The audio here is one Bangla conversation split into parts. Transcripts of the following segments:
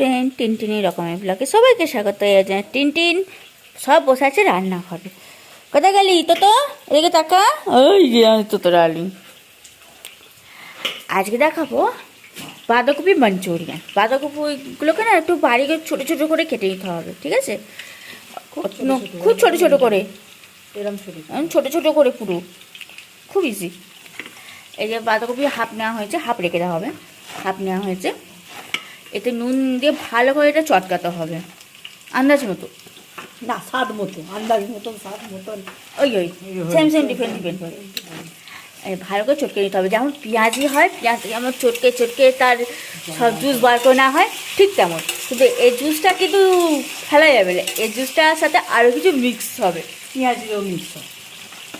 ফ্রেন্ড টিনটিনি রকমের ব্লগে সবাইকে স্বাগত। জানাই টিনটিন সব বসে আছে রান্না ঘরে কোথায় গেলি তো তো এদিকে তাকা। ওই তো তো ডালি আজকে দেখাবো বাঁধাকপি মাঞ্চুরিয়ান। বাঁধাকপিগুলোকে না একটু বাড়ি করে ছোটো ছোটো করে কেটে নিতে হবে ঠিক আছে? খুব ছোটো ছোটো করে এরকম ছোটো ছোটো করে। পুরো। খুব ইজি এই যে বাঁধাকপি হাফ নেওয়া হয়েছে হাফ রেখে দেওয়া হবে। হাফ নেওয়া হয়েছে। এতে নুন দিয়ে ভালো করে এটা চটকাতে হবে। আন্দাজ মতো। না স্বাদ মতো আন্দাজ মতন স্বাদ মতন। ওই ওই সেম সেম ডিফারেন্ট ডিফারেন্ট করে ভালো করে চটকে নিতে হবে। যেমন পেঁয়াজি হয় পেঁয়াজ যেমন চটকে চটকে তার সব জুস বার করে নেওয়া হয় ঠিক তেমন। কিন্তু এই জুসটা কিন্তু ফেলা যাবে না। এই জুসটার সাথে আরও কিছু মিক্স হবে। পেঁয়াজিও মিক্স হবে।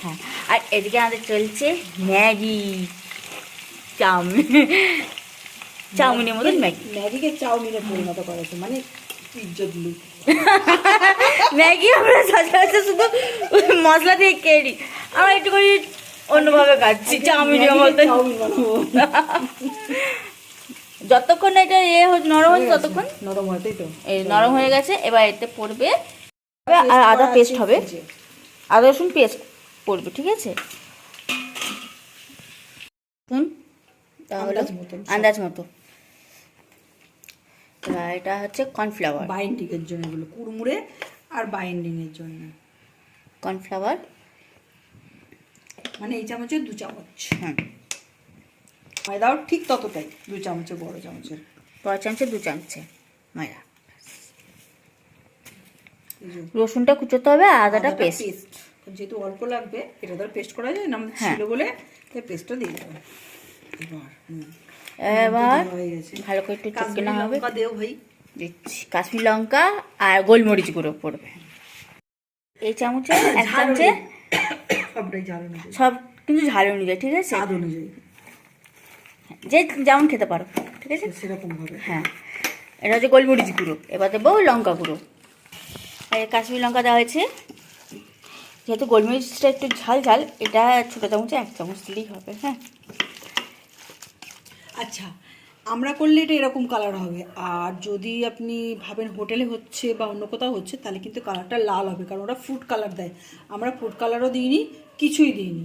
হ্যাঁ আর এদিকে আমাদের চলছে ম্যাগি। চাউমিন। চাউমিনের মতন ম্যাগি ম্যাগিকে চাউমিনে পরিণত করেছে মানে ম্যাগি আমরা সচরাচর শুধু মশলা দিয়ে কেড়ি আমরা একটু করে অন্যভাবে খাচ্ছি চাউমিনের মতন। যতক্ষণ এটা এ নরম হচ্ছে ততক্ষণ নরম হতেই তো। এই নরম হয়ে গেছে এবার এতে পড়বে। আর আদা পেস্ট হবে। আদা রসুন পেস্ট পড়বে ঠিক আছে? তাহলে আন্দাজ মতো। এটা হচ্ছে কর্নফ্লাওয়ার বাইন্ডিং এর জন্য এগুলো কুড়মুড়ে আর বাইন্ডিং এর জন্য। কর্নফ্লাওয়ার মানে এই চামচের দু চামচ। হুম। ময়দাও ঠিক ততটাই দু চামচের বড় চামচের। বড় চামচে দু চামচে। ময়দা। রসুনটা কুচোতে হবে আদাটা পেস্ট যেহেতু অল্প লাগবে এটা ধর পেস্ট করা যায় না হ্যাঁ। ছিল বলে তাই পেস্টটা দিয়ে দেবো। এবার হুম। এবার হয়ে ভালো করে একটু চটকে কাশ্মীরি হবে। দিচ্ছি। কাশ্মীর লঙ্কা আর গোলমরিচ গুঁড়ো পড়বে। এই চামচে এক চামচে সব কিন্তু ঝাল অনুযায়ী ঠিক আছে? স্বাদ অনুযায়ী। যে যেমন খেতে পারো ঠিক আছে? সেরকম ভাবে হ্যাঁ। এটা হচ্ছে গোলমরিচ গুঁড়ো। এবার দেবো লঙ্কা গুঁড়ো। আর কাশ্মীর লঙ্কা দেওয়া হয়েছে। যেহেতু গোলমরিচটা একটু ঝাল ঝাল এটা ছোটো চামচে এক চামচ দিলেই হবে হ্যাঁ? আচ্ছা আমরা করলে এটা এরকম কালার হবে। আর যদি আপনি ভাবেন হোটেলে হচ্ছে বা অন্য কোথাও হচ্ছে তাহলে কিন্তু কালারটা লাল হবে কারণ ওরা ফুড কালার দেয়। আমরা ফুড কালারও দিইনি কিছুই দিইনি।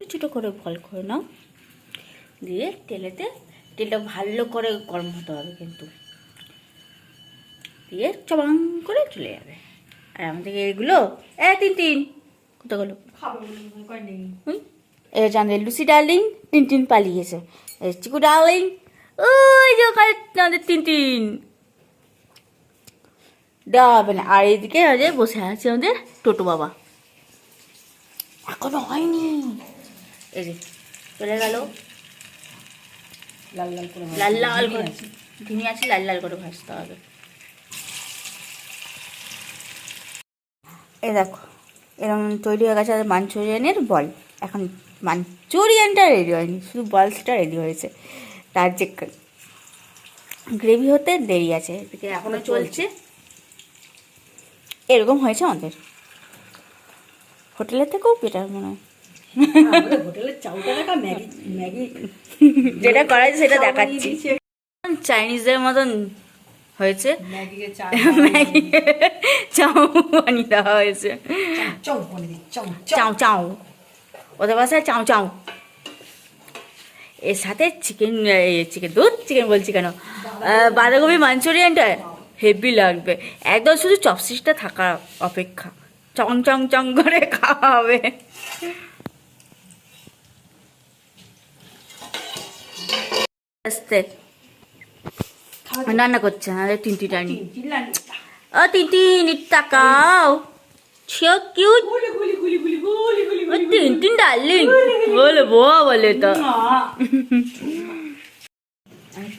ছোটো করে ফল করে নাও। দিয়ে তেলেতে তেলটা ভালো করে গরম হতে হবে কিন্তু। দিয়ে চবাং করে চলে যাবে। আর আমাদের এগুলো এ তিন তিন। কতগুলো হুম? এবার জানলে লুসি ডার্লিং তিন তিন পালিয়েছে চিকু ডার্লিং ওই যে ওখানে আমাদের তিন তিন দেওয়া হবে না আর এইদিকে যে বসে আছে আমাদের টোটো বাবা। এখনও হয়নি। এই যে চলে গেল। লাল লাল করে লাল। লাল করে আছে। ধিমি আছে লাল লাল করে ভাজতে হবে। এই দেখো এরকম তৈরি হয়ে গেছে মাঞ্চুরিয়ানের বল। এখন মাঞ্চুরিয়ানটা রেডি হয়নি শুধু বলসটা রেডি হয়েছে। তার যে গ্রেভি হতে দেরি আছে এদিকে এখনও চলছে। এরকম হয়েছে আমাদের। হোটেলের থেকেও বেটার মনে হয়। যেটা করা হয়েছে সেটা দেখাচ্ছি। চাইনিজদের মতন হয়েছে। ম্যাগি চাউ বানিয়ে দেওয়া হয়েছে। চাউ চাউ ওদের বাসায় চাউ চাউ এর সাথে চিকেন চিকেন দুধ চিকেন বলছি কেন বাঁধাকপি মাঞ্চুরিয়ানটা হেভি লাগবে। একদম শুধু চপস্টিকটা থাকা অপেক্ষা। চং চং চং করে খাওয়া হবে আস্তে রান্না করছে আমাদের তিনটি টানি। ও একটু তাকাও। সো কিউট তো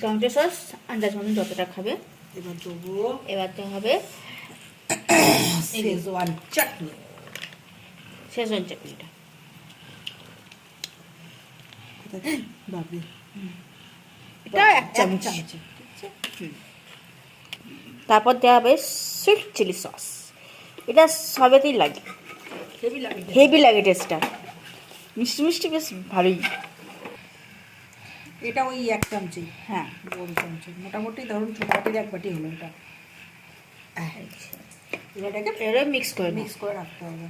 টমেটো সস আন্দাজ মতন যতটা খাবে এবার দেবো এবার তো হবে শেজওয়ান চাটনি শেজন চাটনিটা এটা এক চামচ তারপর দেওয়া হবে সুইট চিলি সস এটা সবেতেই লাগে হেভি লাগে টেস্টটা মিষ্টি মিষ্টি বেশ ভালোই। এটা ওই এক চামচি। হ্যাঁ। বড় চামচি। মোটামুটি ধরুন ছোট বাটির এক বাটি হলো এটা। এটাকে এবারে মিক্স করে মিক্স করে রাখতে হবে।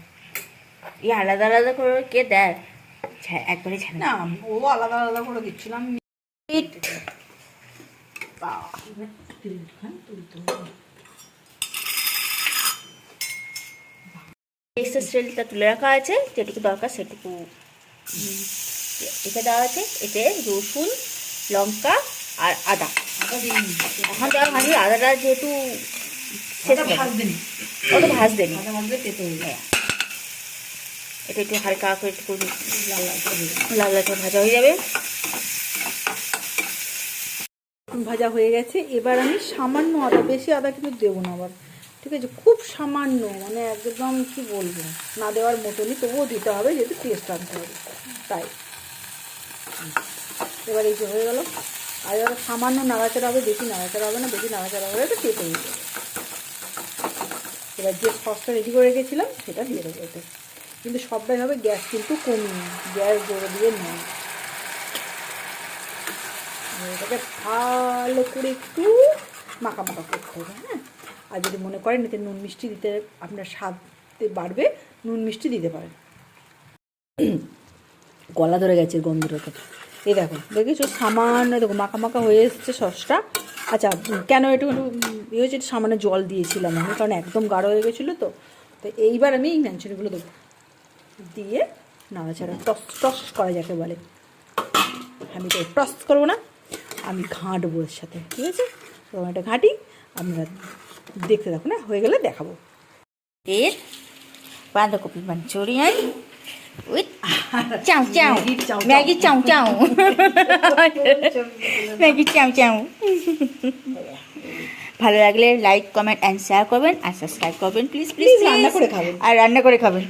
এই আলাদা আলাদা করে কে দেয়? একবারে ছানা না ও আলাদা আলাদা করে দিচ্ছিলাম। ইট এক্সট্রা স্টেলটা তুলে রাখা আছে যেটুকু দরকার সেটুকু এটা দেওয়া আছে। এতে রসুন লঙ্কা আর আদা। এখন দেওয়া হয়নি আদাটা যেহেতু নি এটা একটু হালকা করে একটু লাল লাল লাল লাল করে ভাজা হয়ে যাবে। ভাজা হয়ে গেছে। এবার আমি সামান্য আদা বেশি আদা কিন্তু দেবো না আবার। ঠিক আছে, খুব সামান্য মানে একদম কি বলব, না দেওয়ার মতনই, তবুও দিতে হবে যেহেতু টেস্ট আনতে হবে, তাই। এবার এই যে হয়ে গেল। আর এবার সামান্য নাড়াচাড়া হবে, বেশি নাড়াচাড়া হবে না, বেশি নাড়াচাড়া হলে এটা কেটে যাবে এবার যে সসটা রেডি করে রেখেছিলাম, সেটা দিয়ে দেবো এতে। কিন্তু সবটাই হবে, গ্যাস কিন্তু কমিয়ে, গ্যাস জোরে দিয়ে নয় এটাকে ভালো করে একটু মাখা মাখা করতে হবে হ্যাঁ? আর যদি মনে করেন এতে নুন মিষ্টি দিতে আপনার স্বাদ বাড়বে, নুন মিষ্টি দিতে পারেন। গলা ধরে গেছে গন্ধটাতে এই দেখো দেখেছ সামান্য দেখো মাখা মাখা হয়ে এসছে সসটা। আচ্ছা কেন একটু ইয়ে একটু সামান্য জল দিয়েছিলাম আমি, কারণ একদম গাঢ় হয়ে গেছিল তো। তো এইবার আমি এই ম্যাঞ্চুরিগুলো দেবো। দিয়ে নাড়াচাড়া, টস টস করা যাকে বলে। আমি তো টস করব না, আমি ঘাঁটবো এর সাথে, ঠিক আছে? এটা ঘাঁটি আপনারা দেখতে থাকুন না হয়ে গেলে দেখাবো। এর বাঁধাকপি মাঞ্চুরিয়ান উইথ চাউ চাউ। ম্যাগির চাউ chow. Maggi chow chow. Maggi chow chow. ভালো লাগলে লাইক কমেন্ট অ্যান্ড শেয়ার করবেন আর সাবস্ক্রাইব করবেন প্লিজ প্লিজ রান্না করে খাবেন। আর রান্না করে খাবেন।